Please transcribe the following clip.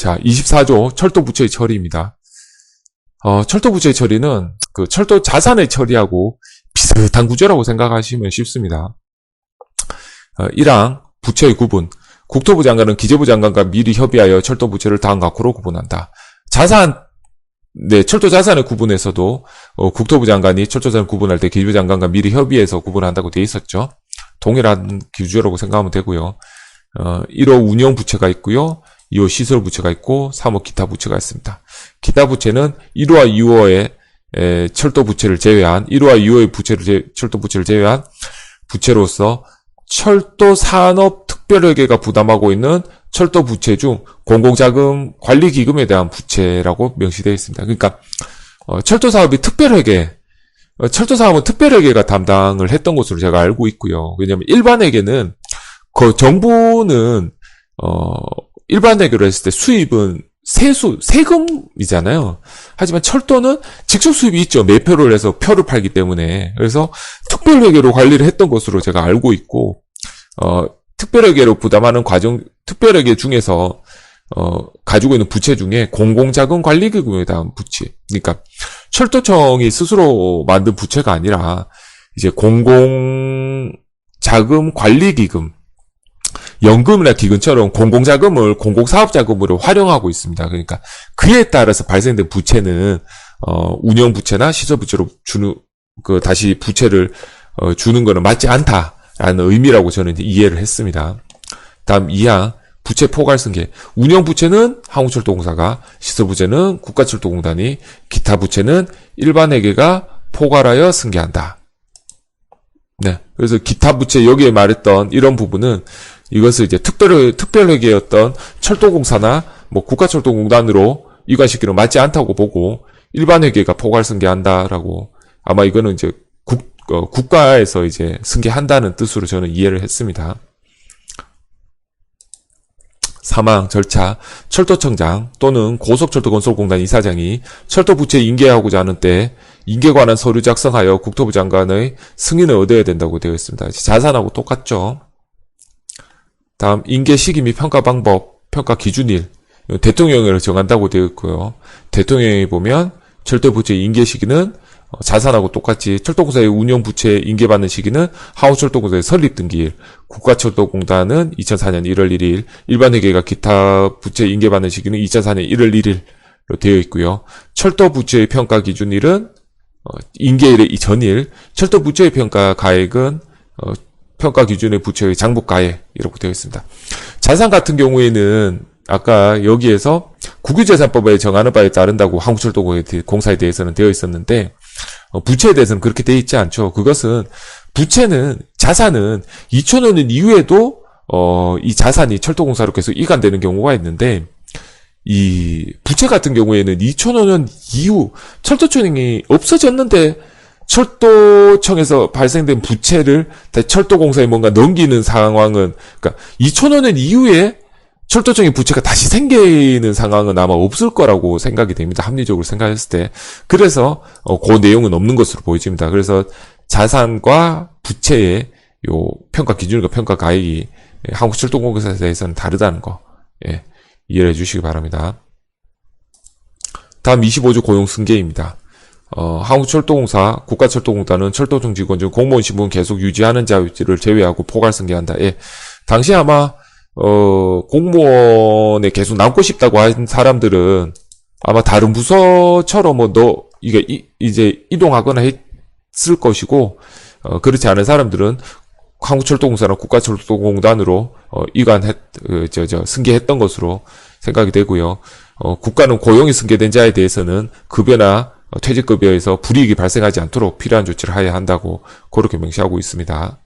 자, 24조 철도 부채의 처리입니다. 어, 철도 부채의 처리는 그 철도 자산의 처리하고 비슷한 구조라고 생각하시면 쉽습니다. 어, 1항 부채의 구분. 국토부 장관은 기재부 장관과 미리 협의하여 철도 부채를 다음 각호로 구분한다. 자산 네, 철도 자산의 구분에서도 어, 국토부 장관이 철도 자산 구분할 때 기재부 장관과 미리 협의해서 구분한다고 돼 있었죠. 동일한 기준이라고 생각하면 되고요. 어, 1호 운영 부채가 있고요. 2호 시설 부채가 있고 3호 기타 부채가 있습니다. 기타 부채는 1호와 2호의 에, 철도 부채를 제외한 1호와 2호의 부채를 제, 철도 부채를 제외한 부채로서 철도 산업 특별회계가 부담하고 있는 철도 부채 중 공공자금 관리 기금에 대한 부채라고 명시되어 있습니다. 그러니까 어, 철도 사업이 특별회계 어, 철도 사업은 특별회계가 담당을 했던 것으로 제가 알고 있고요. 왜냐하면 일반회계는 그 정부는 어 일반회계로 했을 때 수입은 세수 세금이잖아요. 하지만 철도는 직접 수입이 있죠. 매표를 해서 표를 팔기 때문에 그래서 특별회계로 관리를 했던 것으로 제가 알고 있고 어 특별회계로 부담하는 과정 특별회계 중에서 어 가지고 있는 부채 중에 공공자금 관리기금에 대한 부채 그러니까 철도청이 스스로 만든 부채가 아니라 이제 공공자금 관리기금 연금이나 기금처럼 공공자금을 공공사업자금으로 활용하고 있습니다. 그러니까 그에 따라서 발생된 부채는 어, 운영 부채나 시설 부채로 주는 그 다시 부채를 어, 주는 것은 맞지 않다라는 의미라고 저는 이해를 했습니다. 다음 2항 부채 포괄 승계. 운영 부채는 한국철도공사가, 시설 부채는 국가철도공단이, 기타 부채는 일반회계가 포괄하여 승계한다. 네. 그래서 기타 부채 여기에 말했던 이런 부분은 이것을 이제 특별 특별회계였던 철도공사나 뭐 국가철도공단으로 이관시키는 맞지 않다고 보고 일반 회계가 포괄 승계한다라고 아마 이거는 이제 국 어, 국가에서 이제 승계한다는 뜻으로 저는 이해를 했습니다. 사망 절차 철도청장 또는 고속철도건설공단 이사장이 철도 부채 인계하고자 하는 때 인계 관한 서류 작성하여 국토부 장관의 승인을 얻어야 된다고 되어 있습니다. 자산하고 똑같죠. 다음 인계 시기 및 평가 방법, 평가 기준일 대통령을 정한다고 되어 있고요. 대통령이 보면 철도 부채 인계 시기는 자산하고 똑같이 철도공사의 운영 부채 인계받는 시기는 하우철도공사의 설립 등기일, 국가철도공단은 2004년 1월 1일, 일반회계가 기타 부채 인계받는 시기는 2004년 1월 1일로 되어 있고요. 철도 부채의 평가 기준일은 인계일의 전일, 철도 부채의 평가 가액은 평가 기준의 부채의 장부 가액 이렇게 되어 있습니다. 자산 같은 경우에는 아까 여기에서 국유재산법에 정하는 바에 따른다고 한국철도공사에 대해서는 되어 있었는데 어, 부채에 대해서는 그렇게 되어 있지 않죠. 그것은 부채는 자산은 2000년 이후에도 어, 이 자산이 철도공사로 계속 이관되는 경우가 있는데 이 부채 같은 경우에는 2005년 이후 철도청이 없어졌는데 철도청에서 발생된 부채를 철도공사에 뭔가 넘기는 상황은 그러니까 2005년 이후에 철도청의 부채가 다시 생기는 상황은 아마 없을 거라고 생각이 됩니다. 합리적으로 생각했을 때. 그래서 어, 그 내용은 없는 것으로 보여집니다. 그래서 자산과 부채의 요 평가 기준과 평가 가액이 한국철도공사에 대해서는 다르다는 거 예, 이해해 주시기 바랍니다. 다음 25조 고용 승계입니다. 어, 한국철도공사, 국가철도공단은 철도청 직원 중 공무원 신분 계속 유지하는 자유를 제외하고 포괄 승계한다. 예. 당시 아마 어, 공무원에 계속 남고 싶다고 한 사람들은 아마 다른 부서처럼 뭐 너 이게 이, 이제 이동하거나 했을 것이고 어, 그렇지 않은 사람들은 한국철도공사나 국가철도공단으로 어, 이관했 그, 저, 저, 승계했던 것으로 생각이 되고요. 어, 국가는 고용이 승계된 자에 대해서는 급여나 퇴직급여에서 불이익이 발생하지 않도록 필요한 조치를 하여야 한다고 그렇게 명시하고 있습니다.